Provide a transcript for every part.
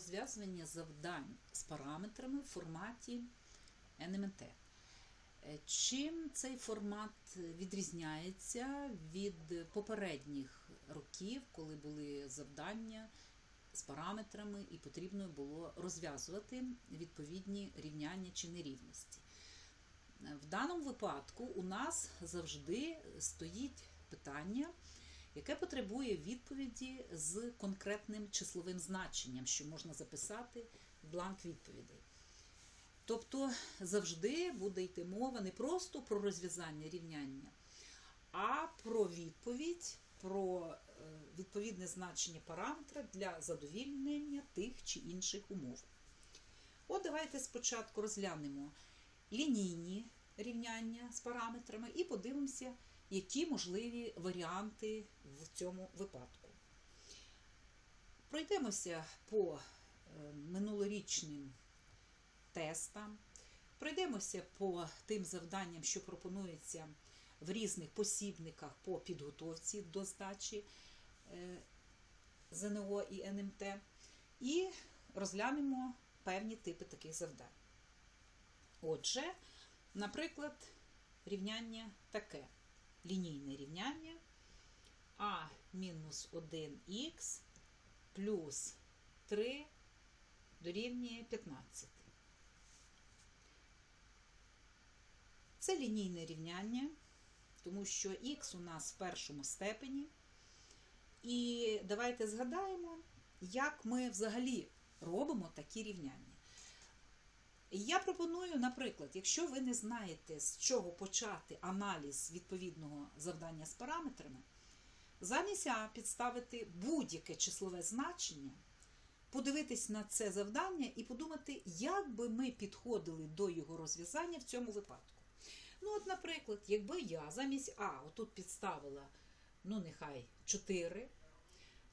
розв'язування завдань з параметрами в форматі NMT. Е, Чим цей формат відрізняється від попередніх років, коли були завдання з параметрами і потрібно було розв'язувати відповідні рівняння чи нерівності? Е, В даному випадку у нас завжди стоїть питання, яке потребує відповіді з конкретним числовим значенням, що можна записати в бланк відповідей. Тобто завжди буде йти мова не просто про розв'язання рівняння, а про відповідь, про е, відповідне значення параметра для задовільнення тих чи інших умов. От давайте спочатку розглянемо лінійні рівняння з параметрами і подивимося, які можливі варіанти в цьому випадку. Пройдемося по е, минулорічним тестам, пройдемося по тим завданням, що пропонуються в різних посібниках по підготовці до здачі е, ЗНО і НМТ, і розглянемо певні типи таких завдань. Отже, наприклад, рівняння таке. Лінійне рівняння а мінус 1х плюс 3 дорівнює 15. Це лінійне рівняння, тому що х у нас в першому степені. І давайте згадаємо, як ми взагалі робимо такі рівняння. Я пропоную, наприклад, якщо ви не знаєте, з чого почати аналіз відповідного завдання з параметрами, замість А підставити будь-яке числове значення, подивитись на це завдання і подумати, як би ми підходили до його розв'язання в цьому випадку. Ну, от, наприклад, якби я замість А отут підставила, ну, нехай 4,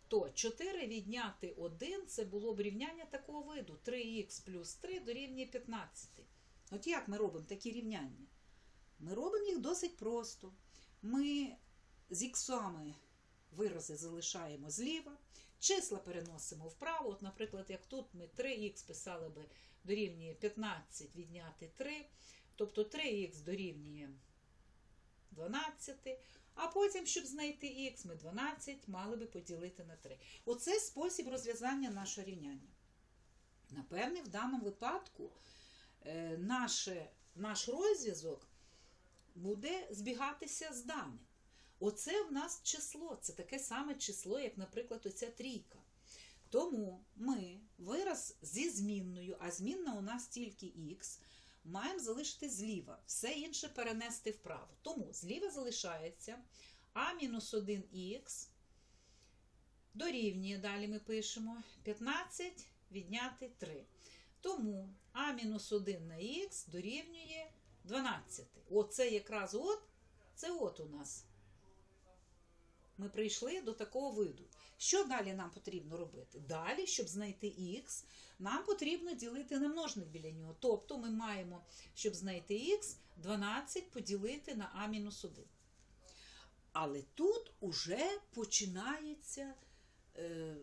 то 4 відняти 1 це було б рівняння такого виду. 3х плюс 3 дорівнює 15. От як ми робимо такі рівняння? Ми робимо їх досить просто. Ми з іксами вирази залишаємо зліва, числа переносимо вправо. От, наприклад, як тут ми 3х писали би дорівнює 15 відняти 3, тобто 3х дорівнює 12. А потім, щоб знайти х, ми 12 мали би поділити на 3. Оце спосіб розв'язання нашого рівняння. Напевне, в даному випадку е, наше, наш розв'язок буде збігатися з даним. Оце в нас число, це таке саме число, як, наприклад, оця трійка. Тому ми вираз зі змінною, а змінна у нас тільки х, маємо залишити зліва, все інше перенести вправо. Тому зліва залишається а-1х дорівнює, далі ми пишемо 15 відняти 3. Тому а-1 на х дорівнює 12. Оце якраз от, це от у нас. Ми прийшли до такого виду. Що далі нам потрібно робити? Далі, щоб знайти х, нам потрібно ділити на множник біля нього. Тобто ми маємо, щоб знайти х, 12 поділити на а-1. Але тут уже починаються е,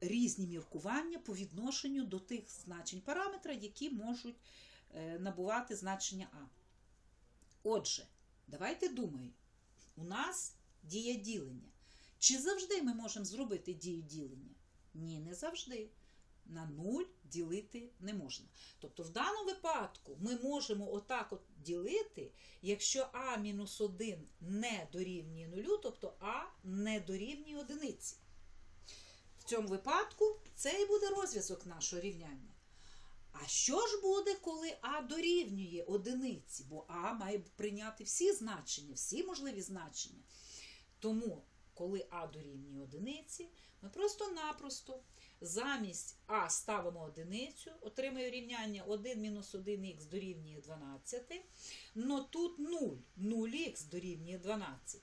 різні міркування по відношенню до тих значень параметра, які можуть е, набувати значення А. Отже, давайте думаємо, у нас дія ділення. Чи завжди ми можемо зробити дію ділення? Ні, не завжди. На 0 ділити не можна. Тобто, в даному випадку ми можемо отак от ділити, якщо А-1 не дорівнює 0, тобто А не дорівнює одиниці. В цьому випадку це і буде розв'язок нашого рівняння. А що ж буде, коли А дорівнює одиниці? Бо А має прийняти всі значення, всі можливі значення. Тому, коли А дорівнює одиниці, ми просто-напросто замість А ставимо одиницю, отримаю рівняння 1 мінус 1х дорівнює 12, но тут 0, 0х дорівнює 12.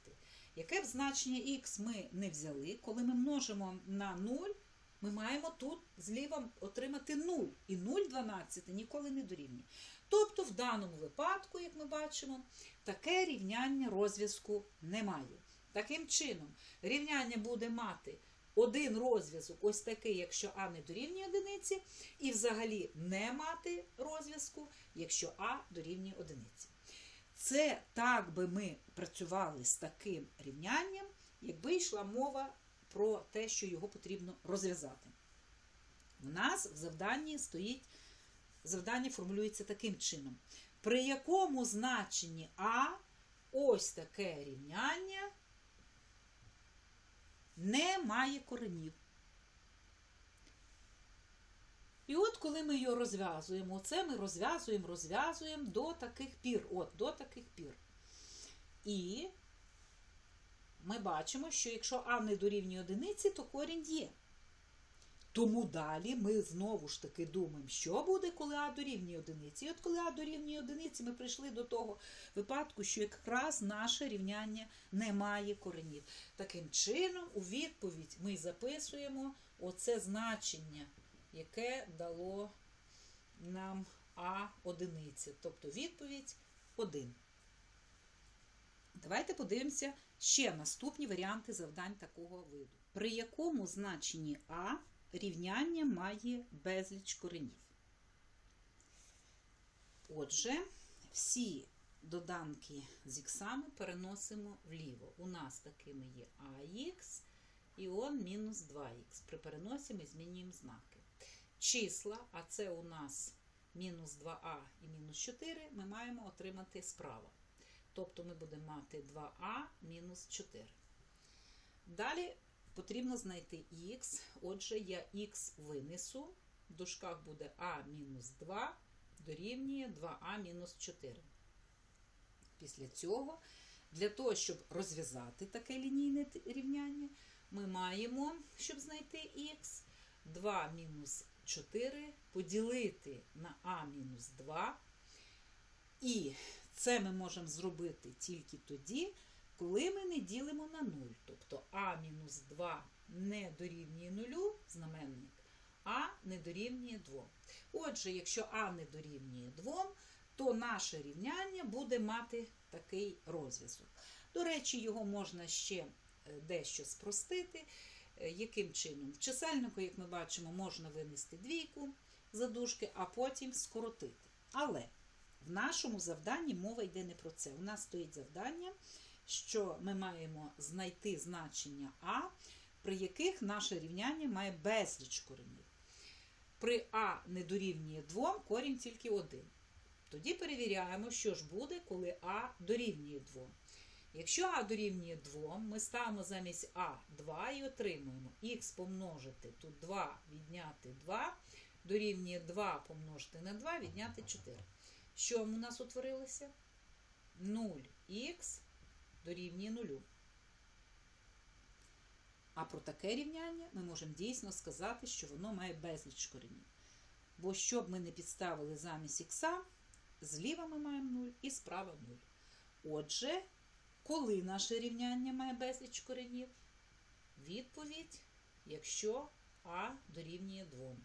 Яке б значення х ми не взяли, коли ми множимо на 0, ми маємо тут зліва отримати 0. І 0 12 ніколи не дорівнює. Тобто, в даному випадку, як ми бачимо, таке рівняння розв'язку немає. Таким чином, рівняння буде мати один розв'язок, ось такий, якщо А не дорівнює одиниці, і взагалі не мати розв'язку, якщо А дорівнює одиниці. Це так би ми працювали з таким рівнянням, якби йшла мова про те, що його потрібно розв'язати. У нас в завданні стоїть, завдання формулюється таким чином. При якому значенні А ось таке рівняння не має коренів. І от коли ми його розв'язуємо, це ми розв'язуємо, розв'язуємо до таких пір. От, до таких пір. І ми бачимо, що якщо А не дорівнює одиниці, то корінь є. Тому далі ми знову ж таки думаємо, що буде, коли А дорівнює одиниці. І от коли А дорівнює одиниці, ми прийшли до того випадку, що якраз наше рівняння не має коренів. Таким чином, у відповідь ми записуємо оце значення, яке дало нам А одиниці. Тобто відповідь 1. Давайте подивимося ще наступні варіанти завдань такого виду. При якому значенні А рівняння має безліч коренів. Отже, всі доданки з іксами переносимо вліво. У нас такими є АХ і он мінус 2х. При переносі ми змінюємо знаки. Числа, а це у нас мінус 2а і мінус 4, ми маємо отримати справа. Тобто ми будемо мати 2а мінус 4. Далі потрібно знайти х. Отже, я х винесу. В дужках буде а мінус 2 дорівнює 2а мінус 4. Після цього, для того, щоб розв'язати таке лінійне рівняння, ми маємо, щоб знайти х, 2 мінус 4 поділити на а мінус 2. І це ми можемо зробити тільки тоді, коли ми не ділимо на 0. Тобто а мінус 2 не дорівнює 0, знаменник, а не дорівнює 2. Отже, якщо а не дорівнює 2, то наше рівняння буде мати такий розв'язок. До речі, його можна ще е, дещо спростити. Е, Яким чином? В чисельнику, як ми бачимо, можна винести двійку задушки, а потім скоротити. Але в нашому завданні мова йде не про це. У нас стоїть завдання, що ми маємо знайти значення А, при яких наше рівняння має безліч коренів. При А не дорівнює 2, корінь тільки 1. Тоді перевіряємо, що ж буде, коли А дорівнює 2. Якщо А дорівнює 2, ми ставимо замість А 2 і отримуємо х помножити тут 2 відняти 2, дорівнює 2 помножити на 2, відняти 4. Що у нас утворилося? 0х дорівнює 0. А про таке рівняння ми можемо дійсно сказати, що воно має безліч коренів. Бо щоб ми не підставили замість х, зліва ми маємо 0 і справа 0. Отже, коли наше рівняння має безліч коренів? Відповідь, якщо А дорівнює 2.